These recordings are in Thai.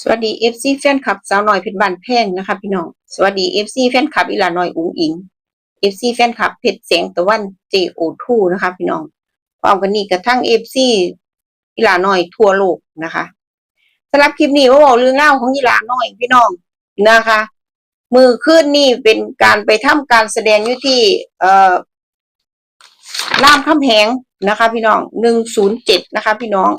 สวัสดี FC แฟนคลับสาวน้อยเพชรบ้านแพงนะคะพี่น้อง สวัสดี FC แฟนคลับอีหลาน้อยอุ๋งอิง FC แฟนคลับเพชรเสียงตะวัน JO2 นะคะพี่น้องพร้อมกันนี้กระทั่ง FC อีหลาน้อยทั่วโลกนะคะสำหรับคลิปนี้ว่าบอกเรื่องเล่าของอีหลาน้อยพี่น้องนะคะ มือขึ้นนี่เป็นการไปทำการแสดงอยู่ที่ เอ่อรามคำแหงนะคะ พี่น้องหนึ่งศูนย์เจ็ดนะคะ พี่น้อง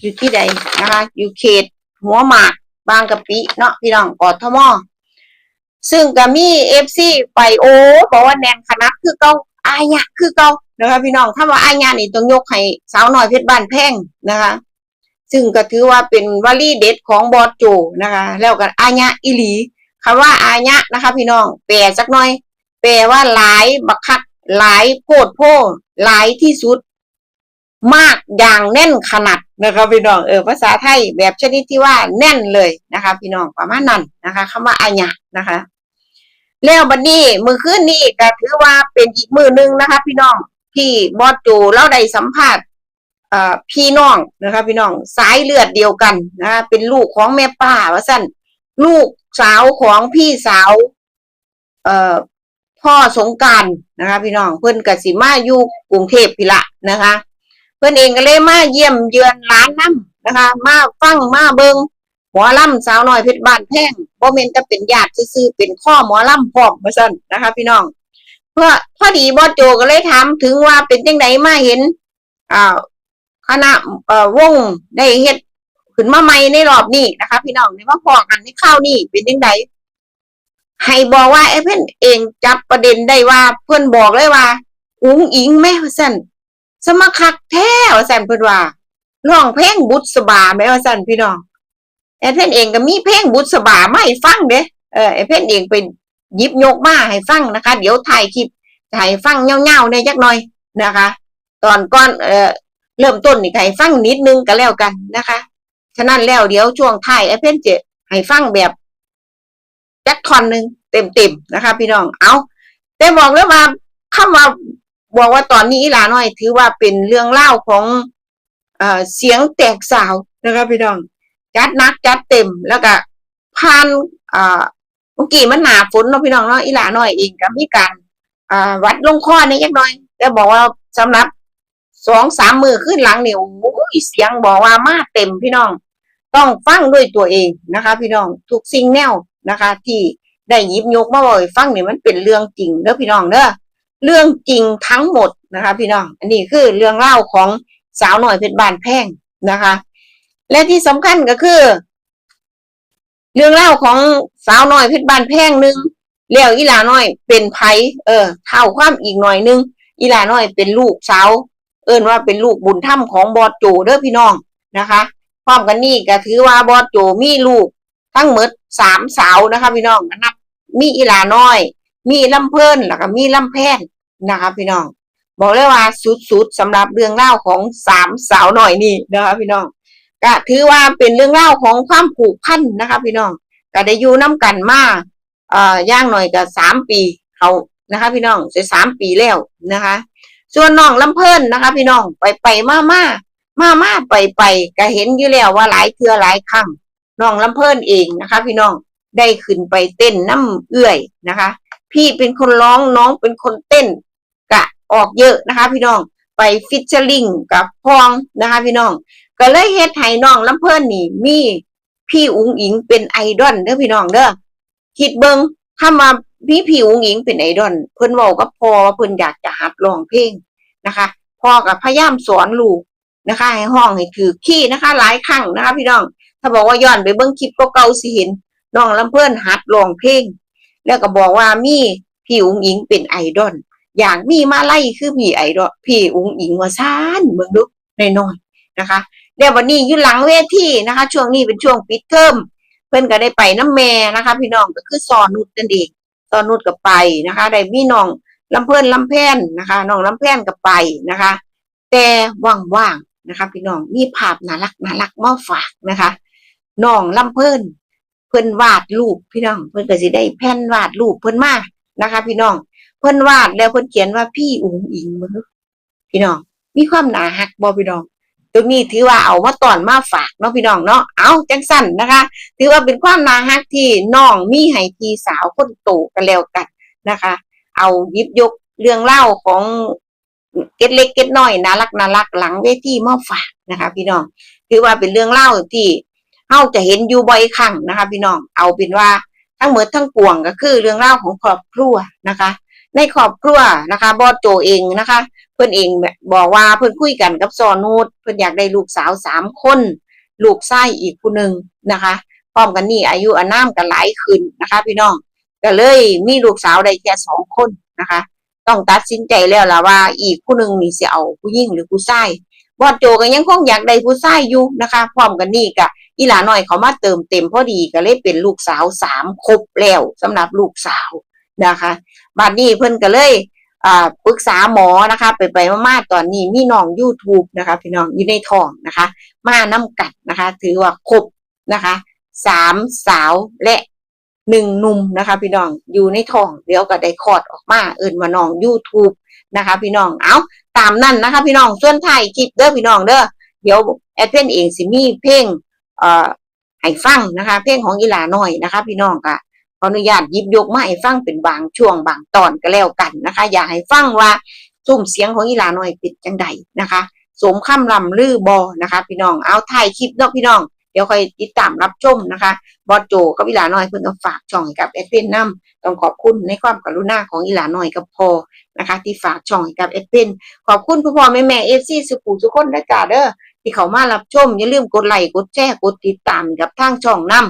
อยู่ที่ใดนะคะ อยู่เขตหัวหมาก บางกะปิเนาะพี่น้องกอทมซึ่งก็มีเอฟซีไปโอ้บอกว่าแนนคณะคือเก่าอายะคือเก่านะคะพี่น้องถ้าว่าอายะนี่ต้องยกให้สาวหน้อยเพชรบ้านแพงนะคะ ซึ่งก็ถือว่าเป็นวลีเด็ดของบอสโจนะคะ แล้วก็อายะอิลีคำว่าอายะนะคะ พี่น้องแปลสักหน่อย แปลว่าหลายบักคักหลายโพดโพหลายที่สุด มากอย่างแน่นขนาดนะคะพี่น้องเออภาษาไทยแบบชนิดที่ว่าแน่นเลยนะคะ พี่น้องประมาณนั้นนะคะคำว่าอาญะนะคะ แล้วบัดนี้มือคืนนี้ก็ถือว่าเป็นอีกมือหนึ่งนะคะ พี่น้องที่บอสโจเราได้สัมภาษณ์เอ่อพี่น้องนะคะ พี่น้องสายเลือดเดียวกันนะคะเป็นลูกของแม่ป้าว่าสั้นลูกสาวของพี่สาว เอ่อพ่อสงการนะคะ พี่น้องเพิ่นกสิมาอยู่กรุงเทพพี่ละนะคะ เพื่อนเองก็เลยมาเยี่ยมเยือนร้านน้ำนะคะ มาฟังมาเบิงหมอลำสาวน้อยเพชรบ้านแพงบ่เมนจะเป็นญาติซื่อเป็นข้อหมอลำพร้อมมาสั่นนะคะ พี่น้อง เพื่อพอดีบอโจก็เลยถามถึงว่าเป็นจังไดมาเห็นอ่าคณะเอ่อวงได้เฮ็ดขึ้นมาใหม่ในรอบนี้นะคะ พี่น้องในมาพอกันในข้าวนี้เป็นจังไดให้บอกว่าไอ้เพื่อนเองจับประเด็นได้ว่าเพื่อนบอกเลยว่า อุ้งอิงแม่ว่าสั่น สมัครคักแท้ว่าสั่นเพิ่นว่าร้องเพลงบุษบาแม่ว่าสั่นพี่น้องแอดเพ่นเองก็มีเพลงบุษบามาให้ฟังเด้เออไอ้เพ่นเองไปยิบยกมาให้ฟังนะคะ เดี๋ยวถ่ายคลิปถ่ายฟังเงาๆในจักหน่อยนะคะ ตอนก่อนเอ่อเริ่มต้นนี่ให้ฟังนิดนึงก็แล้วกันนะคะ ฉะนั้นแล้วเดี๋ยวช่วงท้ายไอ้เพ่นจะให้ฟังแบบจักทอนหนึ่งเต็มๆนะคะ พี่น้องเอาแต่บอกเลยว่าคำว่า บอกว่าตอนนี้อีหลาน้อย ถือว่าเป็นเรื่องเล่าของเอ่อเสียงแตกสาวนะครับพี่น้องจัดนักจัดเต็มแล้วก็ผ่านอ่าเมื่อกี้มันหนาฝนเนาะพี่น้องเนาะอีหลาน้อยเองก็มีการอ่าวัดลงคอนี่ยักน่อยแต่บอกว่าสำหรับสองสามมือขึ้นหลังเนี่ยโอ้ยเสียงบอกว่ามาเต็มพี่น้อง ต้องฟังด้วยตัวเองนะคะ พี่น้องทุกสิ่งแนวนะคะ ที่ได้ยิบยกมาบอกฟังเนี่ยมันเป็นเรื่องจริงเด้อพี่น้องเด้อ เรื่องจริงทั้งหมดนะคะ พี่น้อง อันนี้คือเรื่องเล่าของสาวหน่อยเพชรบานแพงนะคะ และที่สำคัญก็คือ เรื่องเล่าของสาวหน่อยเพชรบานแพงหนึ่งเลี้ยวอีหลาน้อยเป็นไผเออเท่าความอีกหน่อยหนึงอีหลาน้อยเป็นลูกสาวเอิ้นว่าเป็นลูกบุญธรรมของบอสโจเด้อพี่น้องนะคะพร้อมกันนี่ก็ถือว่าบอสโจมีลูกทั้งหมดสามสาวนะคะ พี่น้องนับมีอีหลาน้อย มีลำเพลินแล้วก็มีลำแพนนะคะพี่น้อง บอกเลยว่าสุดๆสำหรับเรื่องเล่าของสามสาวหน่อยนี่นะคะพี่น้องก็ถือว่าเป็นเรื่องเล่าของความผูกพันนะคะพี่น้องก็ได้อยู่น้ำกันมาเอ่อย่างหน่อยก็สามปีเขานะคะ พี่น้องจะสามปีแล้วนะคะ ส่วนน้องลำเพลินนะคะ พี่น้องไปไปมามามามาไปไปก็เห็นอยู่แล้วว่าหลายเทือหลายครั้งน้องลำเพลินเองนะคะ พี่น้องได้ขึ้นไปเต้นน้ำเอื้อยนะคะ พี่เป็นคนร้องน้องเป็นคนเต้นกะออกเยอะนะคะ พี่น้องไปฟิชเชอร์ลิงกับพองนะคะ พี่น้อง ก็เลยเฮ็ดให้น้องลำเพิ่นนี่ มีพี่อุ๋งอิงเป็นไอดอลเด้อพี่น้องเด้อคิดเบิงถ้ามาพี่พี่อุ๋งอิงเป็นไอดอลเพิ่นเว้ากับพ่อว่าเพิ่นอยากจะหัดร้องเพลงนะคะพ่อกับพยายามสอนลูกนะคะ ให้ห้องให้ถือขี้นะคะ หลายครั้งนะคะ พี่น้อง ถ้าบอกว่าย้อนไปเบิ่งคลิปก็เก่าสิเห็นน้องลำเพิ่นหัดร้องเพลง แล้วก็บอกว่ามีพี่อุ๋งอิงเป็นไอดอลอย่างมีมาไล่คือพี่ไอดอลพี่อุ๋งอิงว่าซ่านเบิ่งดูน้อยๆนะคะแล้ววันนี้อยู่หลังเวทีนะคะ ช่วงนี้เป็นช่วงปิดเทอมเพิ่อนก็ได้ไปน้ำแม่นะคะ พี่น้องก็คือสอนนุชนั่นเองสอนนุชก็ไปนะคะได้มีน้องลำเพิ่อนลำแพนนะคะน้องลำแพนก็ไปนะคะ แต่ว่างๆนะคะ พี่น้องมีภาพน่ารักน่ารักมาฝากนะคะน้องลำเพิ่อน เพิ่นวาดรูปพี่น้อง เพิ่นก็สิได้แผ่นวาดรูปเพิ่นมานะคะ พี่น้อง เพิ่นวาดแล้วเพิ่นเขียนว่าพี่อุ๋งอิงมือพี่น้อง มีความหนาหักบ่พี่น้องตัวนี้ถือว่าเอามาตอนมาฝากเนาะพี่น้องเนาะ เอาจังสั้นนะคะ ถือว่าเป็นความนาฮักที่น้องมีให้พี่สาวคนโตกันแล้วกันนะคะ เอายิบยกเรื่องเล่าของเก็ดเล็กเก็ดน้อยน่ารักน่ารักหลังเวทีมาฝากนะคะ พี่น้อง ถือว่าเป็นเรื่องเล่าที่ เฮาจะเห็นอยู่บ่อยครั้งนะคะ พี่น้องเอาเป็นว่าทั้งหมดทั้งปวงก็คือเรื่องเล่าของครอบครัวนะคะ ในครอบครัวนะคะบอสโจเองนะคะ เพื่อนเองบอกว่าเพื่อนคุยกันกับซอนูดเพื่อนอยากได้ลูกสาวสามคน ลูกชายอีกผู้หนึ่งนะคะพร้อมกันนี่อายุอานามกันหลายขึ้นนะคะ พี่น้องก็เลยมีลูกสาวได้แค่สองคนนะคะ ต้องตัดสินใจแล้วล่ะว่า อีกผู้หนึ่งนี่สิเอาผู้หญิงหรือผู้ชายบอสโจก็ยังคงอยากได้ผู้ชายอยู่นะคะ พร้อมกันนี่ก็ อีหลาน้อยเขามาเติมเต็มพอดีก็เลยเป็นลูกสาวสามครบแล้วสำหรับลูกสาวนะคะบัดนี้เพิ่นก็เลยปรึกษาหมอนะคะ ไปไปมาๆตอนนี้มีน้อง YouTube นะคะ พี่น้องอยู่ในท้องนะคะ มาน้ำกัดนะคะ ถือว่าครบนะคะสามสาวและหนึ่งหนุ่มนะคะ พี่น้องอยู่ในท้องเดี๋ยวก็ได้คลอดออกมาเอิ่นว่าน้อง YouTube นะคะ พี่น้องเอาตามนั่นนะคะ พี่น้องส่วนไทยคลิปเด้อพี่น้องเด้อเดี๋ยวแอดเพนเองสิมีเพลง อ่อให้ฟังนะคะ เพลงของอีหลาน้อยนะคะ พี่น้องก็ขออนุญาตยิบยกมาให้ฟังเป็นบางช่วงบางตอนก็แล้วกันนะคะ อยากให้ฟังว่าซุ้มเสียงของอีหลาน้อยป็นจังใดนะคะสมคำลำลือบอนะคะ พี่น้องเอาถ่ายคลิปเนาะพี่น้องเดี๋ยวค่อยติดตามรับชมนะคะบอสโจกับอีหลาน้อยเพิ่นก็ฝากช่องกับแอดเป็นนํต้องขอบคุณในความกรุณาของอีหลาน้อยกับพอนะคะ ที่ฝากช่องกับแอดเป็นขอบคุณพ่อพ่อแม่แม่เอฟซีสุขุทุกคนนะจ๊ะเด้อ ที่เขามารับชม อย่าลืมกดไลค์กดแชร์กดติดตามกับทางช่องนํ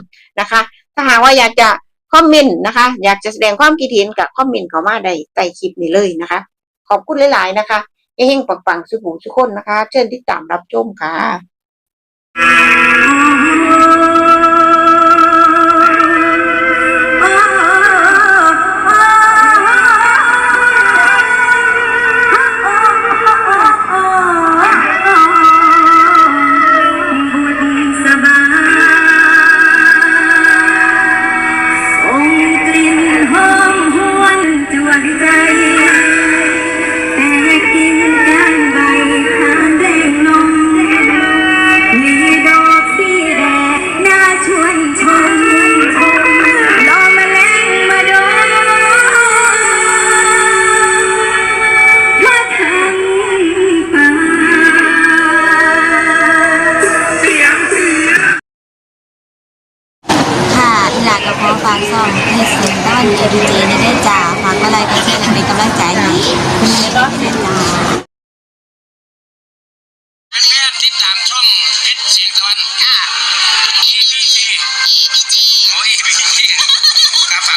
นะคะ ถ้าหากว่าอยากจะคอมเมนต์นะคะ อยากจะแสดงความคิดเห็นกับคอมเมนต์เขามาได้ใต้คลิปนี้เลยนะคะ ขอบคุณหลาย ๆ นะคะเฮงปังๆสุขหูทุกคนนะคะ เชิญติดตามรับชมค่ะ อะไรก็เช่นเป็นกำลังใจให้คุณแม่ได้จ่าแฟนๆติดตามช่องเพชรเสียงตะวันค่ะ EBC EBG โอ้ EBG ครับฝา